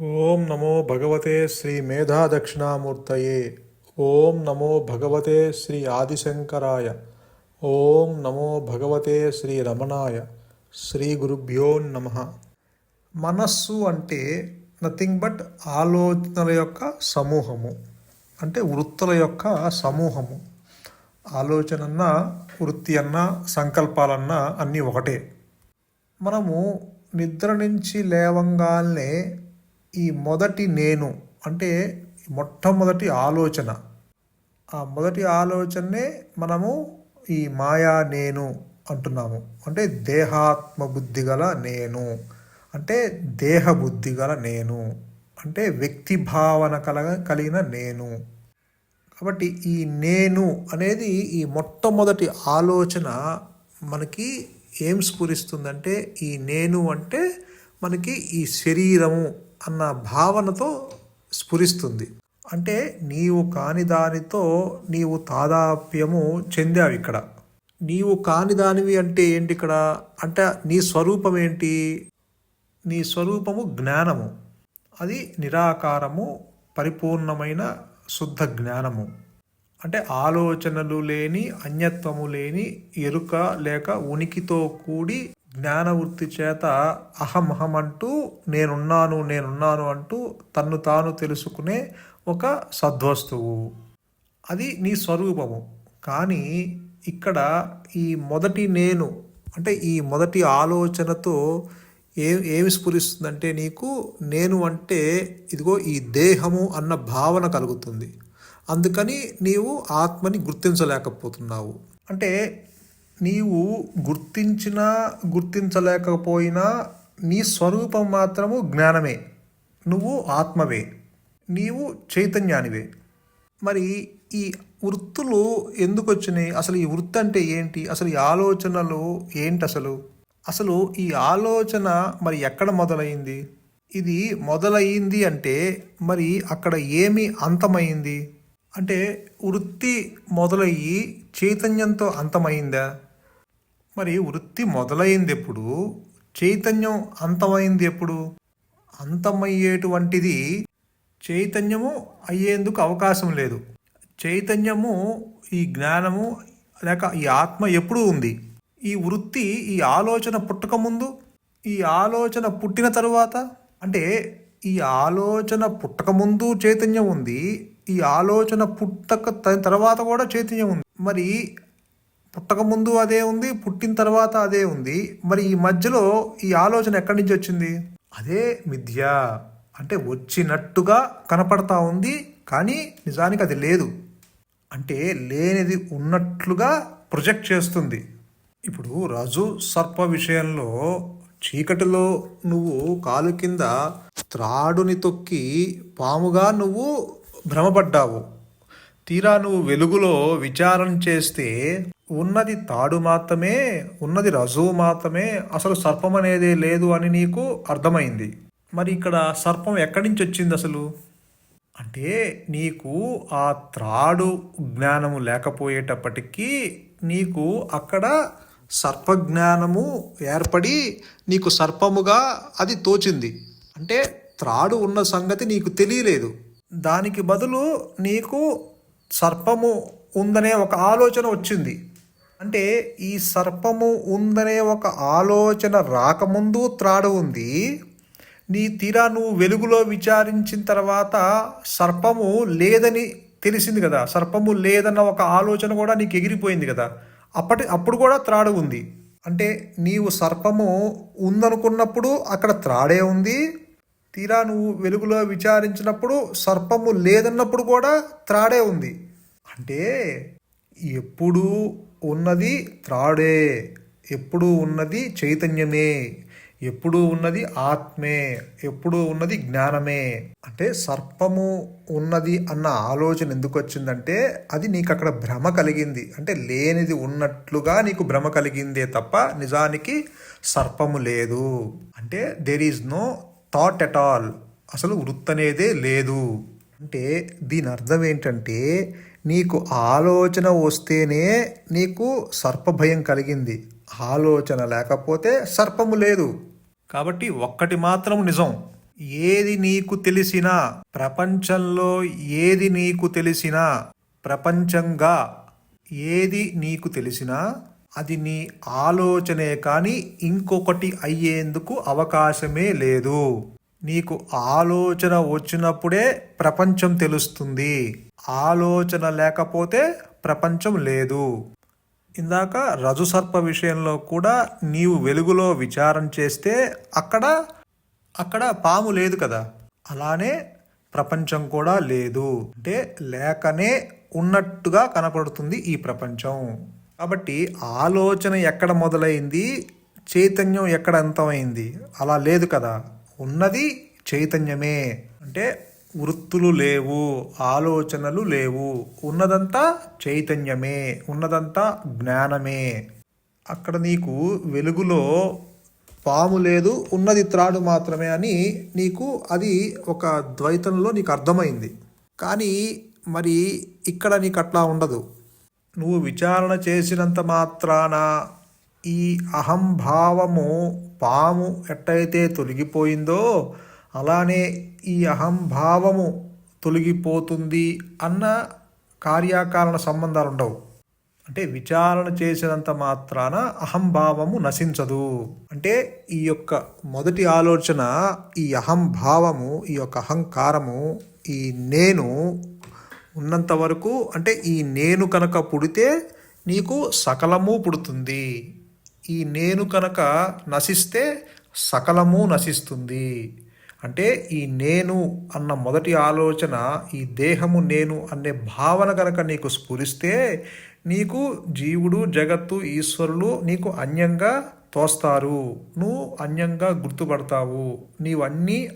ఓం నమో భగవతే శ్రీ మేధా దక్షిణామూర్తయే ఓం నమో భగవతే శ్రీ ఆదిశంకరాయ. ఓం నమో భగవతే శ్రీ రమణాయ. శ్రీ గురుభ్యో నమ. మనస్సు అంటే నథింగ్ బట్ ఆలోచనల యొక్క సమూహము. అంటే వృత్తుల యొక్క సమూహము. ఆలోచనన్న వృత్తి అన్నా సంకల్పాలన్నా అన్నీ ఒకటే. మనము నిద్ర నుంచి లేవంగానే ఈ మొదటి నేను అంటే మొట్టమొదటి ఆలోచన. ఆ మొదటి ఆలోచనే మనము ఈ మాయా నేను అంటున్నాము. అంటే దేహాత్మ బుద్ధి గల నేను. అంటే దేహ బుద్ధి గల నేను. అంటే వ్యక్తి భావన కలగ కలిగిన నేను. కాబట్టి ఈ నేను అనేది ఈ మొట్టమొదటి ఆలోచన మనకి ఏం స్ఫురిస్తుందంటే ఈ నేను అంటే మనకి ఈ శరీరము అన్న భావనతో స్ఫురిస్తుంది. అంటే నీవు కాని దానితో నీవు తాదాప్యము చెందావు ఇక్కడ. నీవు కాని దానివి అంటే ఏంటి ఇక్కడ? అంటే నీ స్వరూపం ఏంటి? నీ స్వరూపము జ్ఞానము. అది నిరాకారము పరిపూర్ణమైన శుద్ధ జ్ఞానము. అంటే ఆలోచనలు లేని అన్యత్వము లేని ఎరుక లేక ఉనికితో కూడి జ్ఞానవృత్తి చేత అహమహం అంటూ నేనున్నాను నేనున్నాను అంటూ తన్ను తాను తెలుసుకునే ఒక సద్వస్తువు. అది నీ స్వరూపము. కానీ ఇక్కడ ఈ మొదటి నేను అంటే ఈ మొదటి ఆలోచనతో ఏ ఏమి స్ఫురిస్తుందంటే నీకు నేను అంటే ఇదిగో ఈ దేహము అన్న భావన కలుగుతుంది. అందుకని నీవు ఆత్మని గుర్తించలేకపోతున్నావు. అంటే నీవు గుర్తించినా గుర్తించలేకపోయినా నీ స్వరూపం మాత్రము జ్ఞానమే. నువ్వు ఆత్మవే. నీవు చైతన్యానివే. మరి ఈ వృత్తులు ఎందుకు వచ్చినాయి అసలు ఈ వృత్తి అంటే ఏంటి? అసలు ఈ ఆలోచనలు ఏంటి అసలు అసలు ఈ ఆలోచన మరి ఎక్కడ మొదలైంది? ఇది మొదలయ్యింది అంటే మరి అక్కడ ఏమి అంతమైంది? అంటే వృత్తి మొదలయ్యి చైతన్యంతో అంతమైందా? మరి వృత్తి మొదలైంది ఎప్పుడు? చైతన్యం అంతమైంది ఎప్పుడు? అంతమయ్యేటువంటిది చైతన్యము అయ్యేందుకు అవకాశం లేదు. చైతన్యము ఈ జ్ఞానము లేక ఈ ఆత్మ ఎప్పుడు ఉంది. ఈ వృత్తి ఈ ఆలోచన పుట్టక ముందు ఈ ఆలోచన పుట్టిన తరువాత అంటే ఈ ఆలోచన పుట్టక ముందు చైతన్యం ఉంది ఈ ఆలోచన పుట్టక త- తర్వాత కూడా చైతన్యం ఉంది. మరి పుట్టక ముందు అదే ఉంది పుట్టిన తర్వాత అదే ఉంది. మరి ఈ మధ్యలో ఈ ఆలోచన ఎక్కడి నుంచి వచ్చింది? అదే మిథ్య. అంటే వచ్చినట్టుగా కనపడతా ఉంది కానీ నిజానికి అది లేదు. అంటే లేనిది ఉన్నట్లుగా ప్రొజెక్ట్ చేస్తుంది. ఇప్పుడు రాజు సర్ప విషయంలో చీకటిలో నువ్వు కాలు కింద త్రాడుని తొక్కి పాముగా నువ్వు భ్రమపడ్డావు. తీరా నువ్వు వెలుగులో విచారం చేస్తే ఉన్నది తాడు మాత్రమే ఉన్నది రజువు మాత్రమే అసలు సర్పం అనేదే లేదు అని నీకు అర్థమైంది. మరి ఇక్కడ సర్పం ఎక్కడి నుంచి వచ్చింది అసలు? అంటే నీకు ఆ త్రాడు జ్ఞానము లేకపోయేటప్పటికీ నీకు అక్కడ సర్పజ్ఞానము ఏర్పడి నీకు సర్పముగా అది తోచింది. అంటే త్రాడు ఉన్న సంగతి నీకు తెలియలేదు. దానికి బదులు నీకు సర్పము ఉందనే ఒక ఆలోచన వచ్చింది. అంటే ఈ సర్పము ఉందనే ఒక ఆలోచన రాకముందు త్రాడు ఉంది. నీ తీరా నువ్వు వెలుగులో విచారించిన తర్వాత సర్పము లేదని తెలిసింది కదా. సర్పము లేదన్న ఒక ఆలోచన కూడా నీకు ఎగిరిపోయింది కదా. అప్పటి అప్పుడు కూడా త్రాడు ఉంది. అంటే నీవు సర్పము ఉందనుకున్నప్పుడు అక్కడ త్రాడే ఉంది. తీరా నువ్వు వెలుగులో విచారించినప్పుడు సర్పము లేదన్నప్పుడు కూడా త్రాడే ఉంది. అంటే ఎప్పుడు ఉన్నది త్రాడే ఎప్పుడు ఉన్నది చైతన్యమే ఎప్పుడు ఉన్నది ఆత్మే ఎప్పుడు ఉన్నది జ్ఞానమే. అంటే సర్పము ఉన్నది అన్న ఆలోచన ఎందుకు వచ్చిందంటే అది నీకు అక్కడ భ్రమ కలిగింది. అంటే లేనిది ఉన్నట్లుగా నీకు భ్రమ కలిగిందే తప్ప నిజానికి సర్పము లేదు. అంటే there is no thought at all అసలు వృత్తి అనేదే లేదు. అంటే దీని అర్థం ఏంటంటే నీకు ఆలోచన వస్తేనే నీకు సర్పభయం కలిగింది. ఆలోచన లేకపోతే సర్పము లేదు. కాబట్టి ఒక్కటి మాత్రం నిజం. ఏది నీకు తెలిసినా ప్రపంచంలో ఏది నీకు తెలిసినా ప్రపంచంగా ఏది నీకు తెలిసినా అది నీ ఆలోచనే కానీ ఇంకొకటి అయ్యేందుకు అవకాశమే లేదు. నీకు ఆలోచన వచ్చినప్పుడే ప్రపంచం తెలుస్తుంది. ఆలోచన లేకపోతే ప్రపంచం లేదు. ఇందాక రజుసర్ప విషయంలో కూడా నీవు వెలుగులో విచారం చేస్తే అక్కడ అక్కడ పాము లేదు కదా. అలానే ప్రపంచం కూడా లేదు. అంటే లేకనే ఉన్నట్టుగా కనపడుతుంది ఈ ప్రపంచం. కాబట్టి ఆలోచన ఎక్కడ మొదలైంది? చైతన్యం ఎక్కడ అంతమైంది? అలా లేదు కదా. ఉన్నది చైతన్యమే. అంటే వృత్తులు లేవు ఆలోచనలు లేవు. ఉన్నదంతా చైతన్యమే. ఉన్నదంతా జ్ఞానమే. అక్కడ నీకు వెలుగులో పాము లేదు ఉన్నది త్రాడు మాత్రమే అని నీకు అది ఒక ద్వైతంలో నీకు అర్థమైంది. కానీ మరి ఇక్కడ నీకు అట్లా ఉండదు. నువ్వు విచారణ చేసినంత మాత్రాన ఈ అహంభావము పాము ఎట్టయితే తొలగిపోయిందో అలానే ఈ అహంభావము తొలగిపోతుంది అన్న కార్యకారణ సంబంధాలు ఉండవు అంటే విచారణ చేసినంత మాత్రాన అహంభావము నశించదు. అంటే ఈ యొక్క మొదటి ఆలోచన ఈ అహంభావము ఈ యొక్క అహంకారము ఈ నేను ఉన్నంత వరకు అంటే ఈ నేను కనుక పుడితే నీకు సకలము పుడుతుంది. ఈ నేను కనుక నశిస్తే సకలము నశిస్తుంది. అంటే ఈ నేను అన్న మొదటి ఆలోచన ఈ దేహము నేను అనే భావన కనుక నీకు స్ఫురిస్తే నీకు జీవుడు జగత్తు ఈశ్వరులు నీకు అన్యంగా తోస్తారు. నువ్వు అన్యంగా గుర్తుపడతావు. నీవన్నీ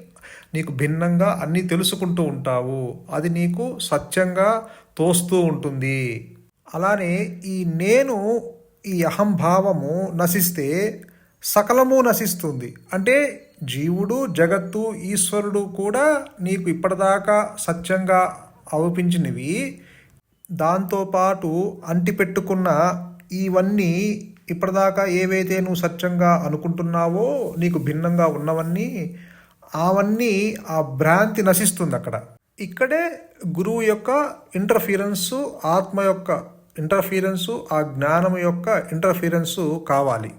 నీకు భిన్నంగా అన్నీ తెలుసుకుంటూ ఉంటావు. అది నీకు సత్యంగా తోస్తూ ఉంటుంది. అలానే ఈ నేను ఈ అహంభావము నశిస్తే సకలము నశిస్తుంది. అంటే జీవుడు జగత్తు ఈశ్వరుడు కూడా నీకు ఇప్పటిదాకా సత్యంగా అవపించినవి దాంతోపాటు అంటిపెట్టుకున్న ఇవన్నీ ఇప్పటిదాకా ఏవైతే నువ్వు సత్యంగా అనుకుంటున్నావో నీకు భిన్నంగా ఉన్నవన్నీ అవన్నీ ఆ భ్రాంతి నశిస్తుంది అక్కడ. ఇక్కడే గురువు యొక్క ఇంటర్ఫీరెన్సు ఆత్మ యొక్క ఇంటర్ఫీరెన్సు ఆ జ్ఞానం యొక్క ఇంటర్ఫీరెన్సు కావాలి.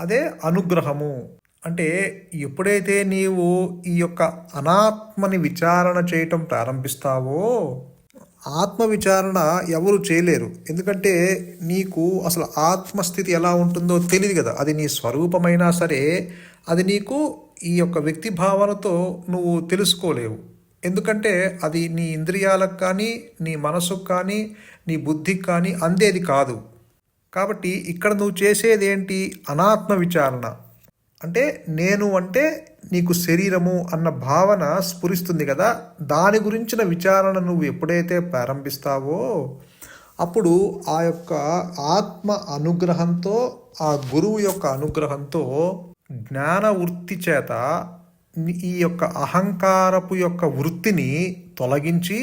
అదే అనుగ్రహము. అంటే ఎప్పుడైతే నీవు ఈ యొక్క అనాత్మని విచారణ చేయటం ప్రారంభిస్తావో ఆత్మ విచారణ ఎవరు చేయలేరు. ఎందుకంటే నీకు అసలు ఆత్మస్థితి ఎలా ఉంటుందో తెలియదు కదా. అది నీ స్వరూపమైనా సరే అది నీకు ఈ యొక్క వ్యక్తి భావనతో నువ్వు తెలుసుకోలేవు. ఎందుకంటే అది నీ ఇంద్రియాలకు కానీ నీ మనసుకు కానీ నీ బుద్ధికి కానీ అందేది కాదు. కాబట్టి ఇక్కడ నువ్వు చేసేది ఏంటి అనాత్మ విచారణ. అంటే నేను అంటే నీకు శరీరము అన్న భావన స్ఫురిస్తుంది కదా దాని గురించిన విచారణ నువ్వు ఎప్పుడైతే ప్రారంభిస్తావో అప్పుడు ఆ యొక్క ఆత్మ అనుగ్రహంతో ఆ గురువు యొక్క అనుగ్రహంతో జ్ఞాన వృత్తి చేత ఈ యొక్క అహంకారపు యొక్క వృత్తిని తొలగించి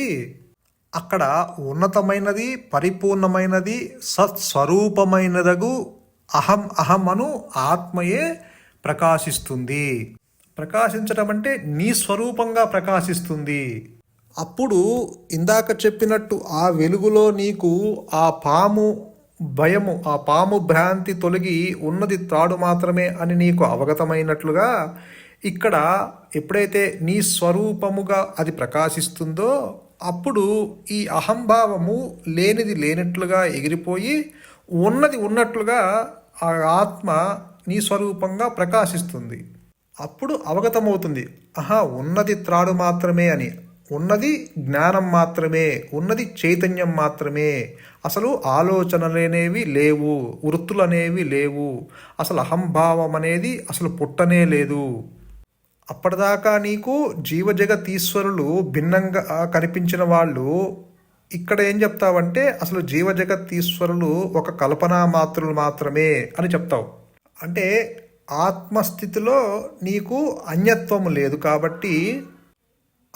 అక్కడ ఉన్నతమైనది పరిపూర్ణమైనది సత్స్వరూపమైనదగు అహం అహం అను ఆత్మయే ప్రకాశిస్తుంది. ప్రకాశించడం అంటే నీ స్వరూపంగా ప్రకాశిస్తుంది. అప్పుడు ఇందాక చెప్పినట్టు ఆ వెలుగులో నీకు ఆ పాము భయము ఆ పాము భ్రాంతి తొలగి ఉన్నది తాడు మాత్రమే అని నీకు అవగతమైనట్లుగా ఇక్కడ ఎప్పుడైతే నీ స్వరూపముగా అది ప్రకాశిస్తుందో అప్పుడు ఈ అహంభావము లేనిది లేనట్లుగా ఎగిరిపోయి ఉన్నది ఉన్నట్లుగా ఆ ఆత్మ నీ స్వరూపంగా ప్రకాశిస్తుంది. అప్పుడు అవగతమవుతుంది. ఆహా ఉన్నది త్రాడు మాత్రమే అని. ఉన్నది జ్ఞానం మాత్రమే ఉన్నది చైతన్యం మాత్రమే. అసలు ఆలోచనలనేవి లేవు వృత్తులు అనేవి లేవు. అసలు అహంభావం అనేది అసలు పుట్టనే లేదు. అప్పటిదాకా నీకు జీవజగతీశ్వరులు భిన్నంగా కనిపించిన వాళ్ళు ఇక్కడ ఏం చెప్తావంటే అసలు జీవజగతీశ్వరులు ఒక కల్పనా మాత్రులు మాత్రమే అని చెప్తావు. అంటే ఆత్మస్థితిలో నీకు అన్యత్వము లేదు కాబట్టి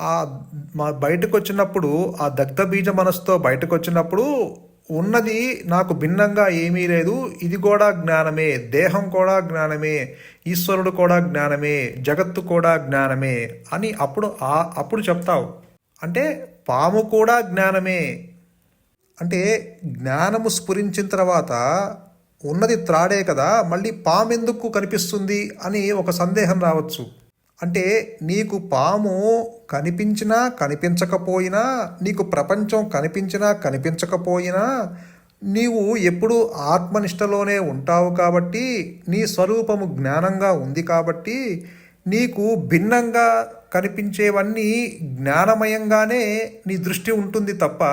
ఆ మా బయటకు వచ్చినప్పుడు ఆ దగ్ధ బీజ మనసుతో బయటకు వచ్చినప్పుడు ఉన్నది నాకు భిన్నంగా ఏమీ లేదు. ఇది కూడా జ్ఞానమే. దేహం కూడా జ్ఞానమే. ఈశ్వరుడు కూడా జ్ఞానమే. జగత్తు కూడా జ్ఞానమే అని అప్పుడు ఆ అప్పుడు చెప్తావు. అంటే పాము కూడా జ్ఞానమే. అంటే జ్ఞానము స్ఫురించిన తర్వాత ఉన్నది త్రాడే కదా మళ్ళీ పాము ఎందుకు కనిపిస్తుంది అని ఒక సందేహం రావచ్చు. అంటే నీకు పాము కనిపించినా కనిపించకపోయినా నీకు ప్రపంచం కనిపించినా కనిపించకపోయినా నీవు ఎప్పుడూ ఆత్మనిష్టలోనే ఉంటావు కాబట్టి నీ స్వరూపము జ్ఞానంగా ఉంది కాబట్టి నీకు భిన్నంగా కనిపించేవన్నీ జ్ఞానమయంగానే నీ దృష్టి ఉంటుంది తప్ప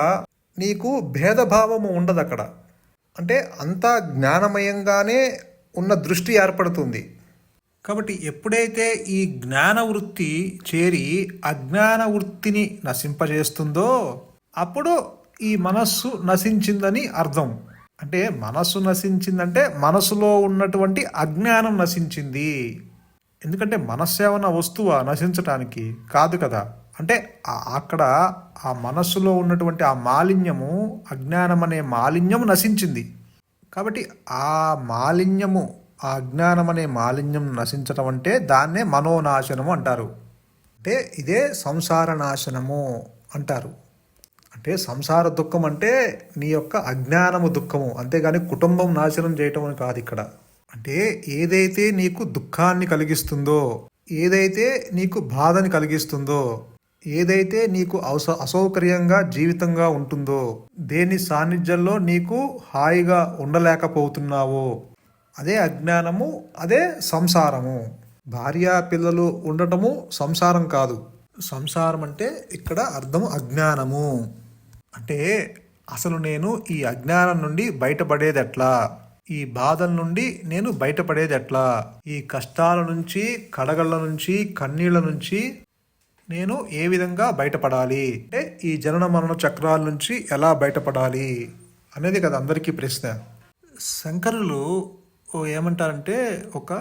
నీకు భేదభావము ఉండదు అక్కడ అంటే అంతా జ్ఞానమయంగానే ఉన్న దృష్టి ఏర్పడుతుంది. కాబట్టి ఎప్పుడైతే ఈ జ్ఞాన వృత్తి చేరి అజ్ఞాన వృత్తిని నశింపజేస్తుందో అప్పుడు ఈ మనస్సు నశించిందని అర్థం. అంటే మనస్సు నశించిందంటే మనసులో ఉన్నటువంటి అజ్ఞానం నశించింది. ఎందుకంటే మనస్సు ఏమన్నా వస్తువా నశించటానికి? కాదు కదా. అంటే అక్కడ ఆ మనస్సులో ఉన్నటువంటి ఆ మాలిన్యము అజ్ఞానం అనే మాలిన్యము నశించింది. కాబట్టి ఆ మాలిన్యము ఆ అజ్ఞానం అనే మాలిన్యం నశించటం అంటే దాన్నే మనోనాశనము అంటారు. అంటే ఇదే సంసార నాశనము అంటారు. అంటే సంసార దుఃఖం అంటే నీ యొక్క అజ్ఞానము దుఃఖము. అంతేగాని కుటుంబం నాశనం చేయటం అని కాదు ఇక్కడ. అంటే ఏదైతే నీకు దుఃఖాన్ని కలిగిస్తుందో ఏదైతే నీకు బాధని కలిగిస్తుందో ఏదైతే నీకు అవస అసౌకర్యంగా జీవితంగా ఉంటుందో దేని సాన్నిధ్యంలో నీకు హాయిగా ఉండలేకపోతున్నావో అదే అజ్ఞానము అదే సంసారము. భార్య పిల్లలు ఉండటము సంసారం కాదు. సంసారం అంటే ఇక్కడ అర్థము అజ్ఞానము. అంటే అసలు నేను ఈ అజ్ఞానం నుండి బయటపడేది ఎట్లా ఈ బాధల నుండి నేను బయటపడేది ఎట్లా ఈ కష్టాల నుంచి కడగళ్ళ నుంచి కన్నీళ్ళ నుంచి నేను ఏ విధంగా బయటపడాలి? అంటే ఈ జనన మరణ చక్రాల నుంచి ఎలా బయటపడాలి? అనేది కదా అందరికీ ప్రశ్న. శంకరులు ఏమంటారంటే ఒక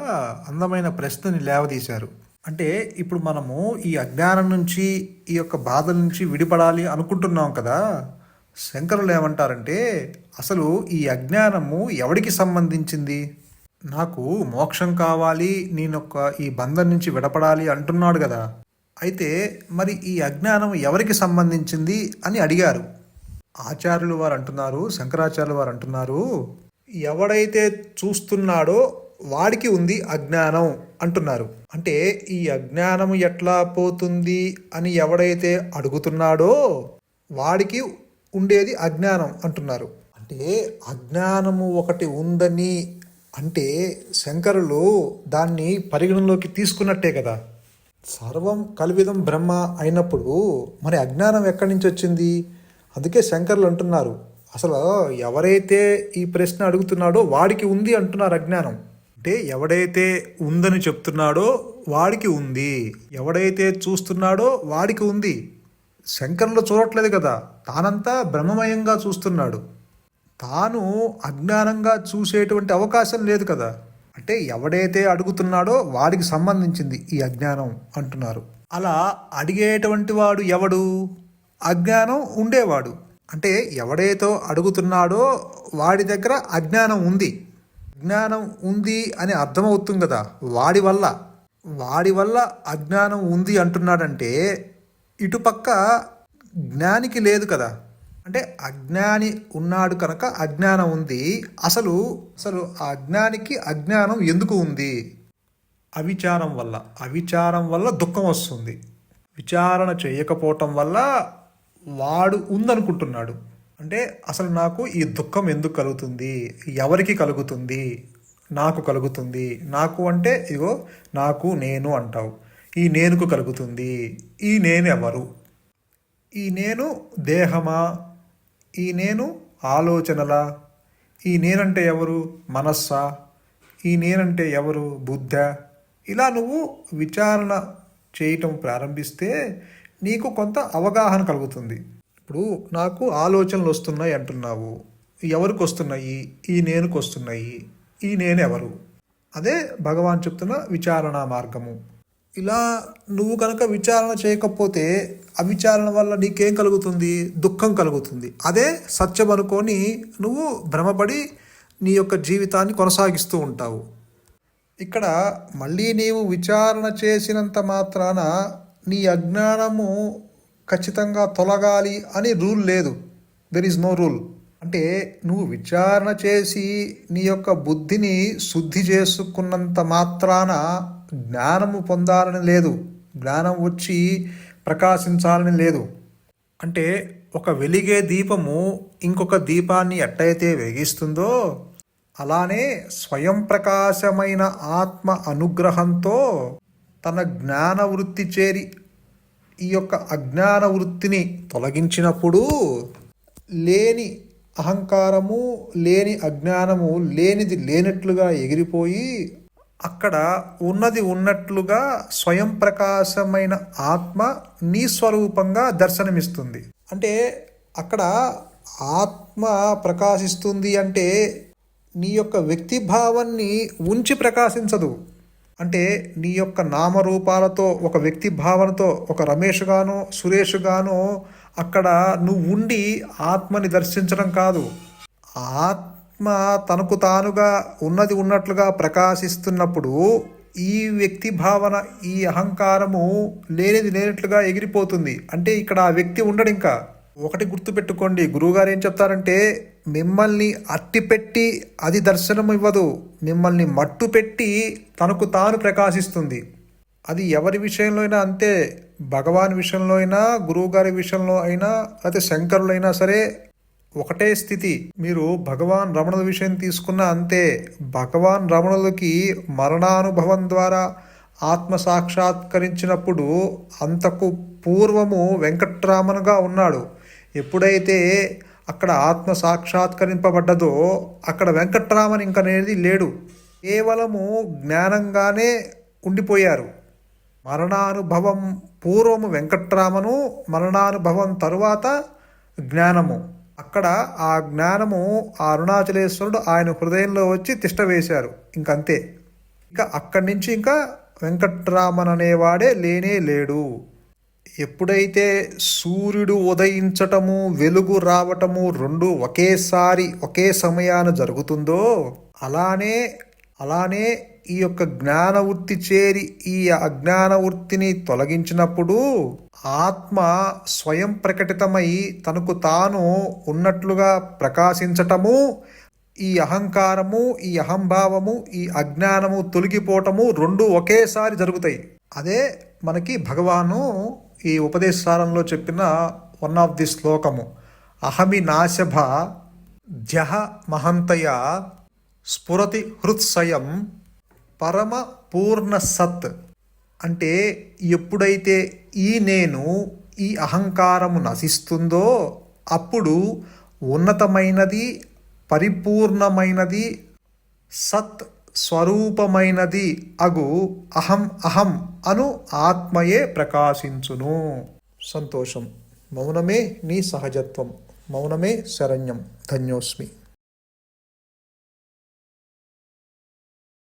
అందమైన ప్రశ్నని లేవదీశారు. అంటే ఇప్పుడు మనము ఈ అజ్ఞానం నుంచి ఈ యొక్క బాధల నుంచి విడిపడాలి అనుకుంటున్నాం కదా శంకరులు ఏమంటారంటే అసలు ఈ అజ్ఞానము ఎవడికి సంబంధించింది? నాకు మోక్షం కావాలి నేనొక్క ఈ బంధం నుంచి విడపడాలి అంటున్నాడు కదా. అయితే మరి ఈ అజ్ఞానం ఎవరికి సంబంధించింది అని అడిగారు. ఆచార్యులు వారు అంటున్నారు శంకరాచార్యులు వారు అంటున్నారు ఎవడైతే చూస్తున్నాడో వాడికి ఉంది అజ్ఞానం అంటున్నారు. అంటే ఈ అజ్ఞానం ఎట్లా పోతుంది అని ఎవడైతే అడుగుతున్నాడో వాడికి ఉండేది అజ్ఞానం అంటున్నారు. అంటే అజ్ఞానము ఒకటి ఉందని అంటే శంకరులు దాన్ని పరిగణలోకి తీసుకున్నట్టే కదా. సర్వం కలివిదం బ్రహ్మ అయినప్పుడు మరి అజ్ఞానం ఎక్కడి నుంచి వచ్చింది? అందుకే శంకర్లు అంటున్నారు. అసలు ఎవరైతే ఈ ప్రశ్న అడుగుతున్నాడో వాడికి ఉంది అంటున్నారు అజ్ఞానం. అంటే ఎవడైతే ఉందని చెప్తున్నాడో వాడికి ఉంది. ఎవడైతే చూస్తున్నాడో వాడికి ఉంది. శంకరులు చూడట్లేదు కదా. తానంతా బ్రహ్మమయంగా చూస్తున్నాడు. తాను అజ్ఞానంగా చూసేటువంటి అవకాశం లేదు కదా. అంటే ఎవడైతే అడుగుతున్నాడో వాడికి సంబంధించింది ఈ అజ్ఞానం అంటున్నారు. అలా అడిగేటువంటి వాడు ఎవడు? అజ్ఞానం ఉండేవాడు. అంటే ఎవడైతే అడుగుతున్నాడో వాడి దగ్గర అజ్ఞానం ఉంది. అజ్ఞానం ఉంది అని అర్థమవుతుంది కదా. వాడి వల్ల. వాడి వల్ల అజ్ఞానం ఉంది అంటున్నాడంటే ఇటుపక్క జ్ఞానికి లేదు కదా. అంటే అజ్ఞాని ఉన్నాడు కనుక అజ్ఞానం ఉంది. అసలు అసలు ఆ అజ్ఞానికి అజ్ఞానం ఎందుకు ఉంది? అవిచారం వల్ల. అవిచారం వల్ల దుఃఖం వస్తుంది. విచారణ చేయకపోవటం వల్ల వాడు ఉందనుకుంటున్నాడు. అంటే అసలు నాకు ఈ దుఃఖం ఎందుకు కలుగుతుంది? ఎవరికి కలుగుతుంది? నాకు కలుగుతుంది. నాకు అంటే ఇగో నాకు నేను అంటావు. ఈ నేనుకు కలుగుతుంది. ఈ నేను ఎవరు ఈ నేను దేహమా? ఈ నేను ఆలోచనలా? ఈ నేనంటే ఎవరు? మనస్సా? ఈ నేనంటే ఎవరు? బుద్ధ? ఇలా నువ్వు విచారణ చేయటం ప్రారంభిస్తే నీకు కొంత అవగాహన కలుగుతుంది. ఇప్పుడు నాకు ఆలోచనలు వస్తున్నాయి అంటున్నావు. ఎవరికి వస్తున్నాయి? ఈ నేనుకు వస్తున్నాయి. ఈ నేను ఎవరు అదే భగవాన్ చెప్తున్న విచారణ మార్గము. ఇలా నువ్వు కనుక విచారణ చేయకపోతే అవిచారణ వల్ల నీకేం కలుగుతుంది? దుఃఖం కలుగుతుంది. అదే సత్యం అనుకొని నువ్వు భ్రమపడి నీ యొక్క జీవితాన్ని కొనసాగిస్తూ ఉంటావు. ఇక్కడ మళ్ళీ నీవు విచారణ చేసినంత మాత్రాన నీ అజ్ఞానము ఖచ్చితంగా తొలగాలి అని రూల్ లేదు. దెర్ ఈజ్ నో రూల్ అంటే నువ్వు విచారణ చేసి నీ యొక్క బుద్ధిని శుద్ధి చేసుకున్నంత మాత్రాన జ్ఞానము పొందాలని లేదు. జ్ఞానం వచ్చి ప్రకాశించాలని లేదు. అంటే ఒక వెలిగే దీపము ఇంకొక దీపాన్ని ఎట్టయితే వెలిగిస్తుందో అలానే స్వయం ప్రకాశమైన ఆత్మ అనుగ్రహంతో తన జ్ఞాన వృత్తి చేరి ఈ యొక్క అజ్ఞాన వృత్తిని తొలగించినప్పుడు లేని అహంకారము లేని అజ్ఞానము లేనిది లేనట్లుగా ఎగిరిపోయి అక్కడ ఉన్నది ఉన్నట్లుగా స్వయం ప్రకాశమైన ఆత్మ నీ స్వరూపంగా దర్శనమిస్తుంది. అంటే అక్కడ ఆత్మ ప్రకాశిస్తుంది అంటే నీ యొక్క వ్యక్తి భావాన్ని ఉంచి ప్రకాశించదు. అంటే నీ యొక్క నామరూపాలతో ఒక వ్యక్తి భావనతో ఒక రమేష్ గానో సురేష్ అక్కడ నువ్వు ఉండి ఆత్మని దర్శించడం కాదు. ఆత్మ తనకు తానుగా ఉన్నది ఉన్నట్లుగా ప్రకాశిస్తున్నప్పుడు ఈ వ్యక్తి భావన ఈ అహంకారము లేనిది లేనట్లుగా ఎగిరిపోతుంది. అంటే ఇక్కడ ఆ వ్యక్తి ఉండడు ఇంకా. ఒకటి గుర్తుపెట్టుకోండి. గురువుగారు ఏం చెప్తారంటే మిమ్మల్ని అట్టిపెట్టి అది దర్శనం ఇవ్వదు మిమ్మల్ని మట్టు పెట్టి తనకు తాను ప్రకాశిస్తుంది. అది ఎవరి విషయంలో అయినా అంతే. భగవాన్ విషయంలో అయినా గురువుగారి విషయంలో అయినా లేకపోతే శంకరులైనా సరే ఒకటే స్థితి. మీరు భగవాన్ రమణుల విషయం తీసుకున్న అంతే. భగవాన్ రమణులకి మరణానుభవం ద్వారా ఆత్మ సాక్షాత్కరించినప్పుడు అంతకు పూర్వము వెంకట్రామనుగా ఉన్నాడు. ఎప్పుడైతే అక్కడ ఆత్మ సాక్షాత్కరింపబడ్డదో అక్కడ వెంకట్రామన్ ఇంక అనేది లేడు. కేవలము జ్ఞానంగానే ఉండిపోయారు. మరణానుభవం పూర్వము వెంకట్రామను మరణానుభవం తరువాత జ్ఞానము. అక్కడ ఆ జ్ఞానము ఆ అరుణాచలేశ్వరుడు ఆయన హృదయంలో వచ్చి తిష్ట వేశారు. ఇంకంతే. ఇంకా అక్కడి నుంచి ఇంకా వెంకట్రామన్ అనేవాడే లేనే లేడు. ఎప్పుడైతే సూర్యుడు ఉదయించటము వెలుగు రావటము రెండు ఒకేసారి ఒకే సమయాన జరుగుతుందో అలానే అలానే ఈ యొక్క జ్ఞాన వృత్తి చేరి ఈ అజ్ఞాన వృత్తిని తొలగించినప్పుడు ఆత్మ స్వయం ప్రకటితమై తనకు తాను ఉన్నట్లుగా ప్రకాశించటము ఈ అహంకారము ఈ అహంభావము ఈ అజ్ఞానము తొలగిపోవటము రెండు ఒకేసారి జరుగుతాయి. అదే మనకి భగవాను ఈ ఉపదేశాలంలో చెప్పిన వన్ ఆఫ్ ది శ్లోకము. అహమి నాశభ జహ మహంతయ స్ఫురతి హృత్సయం పరమ పూర్ణ సత్. అంటే ఎప్పుడైతే ఈ నేను ఈ అహంకారము నశిస్తుందో అప్పుడు ఉన్నతమైనది పరిపూర్ణమైనది సత్ స్వరూపమైనది అగు అహం అహం అను ఆత్మయే ప్రకాశించును. సంతోషం. మౌనమే నీ సహజత్వం. మౌనమే శరణ్యం. ధన్యోస్మి.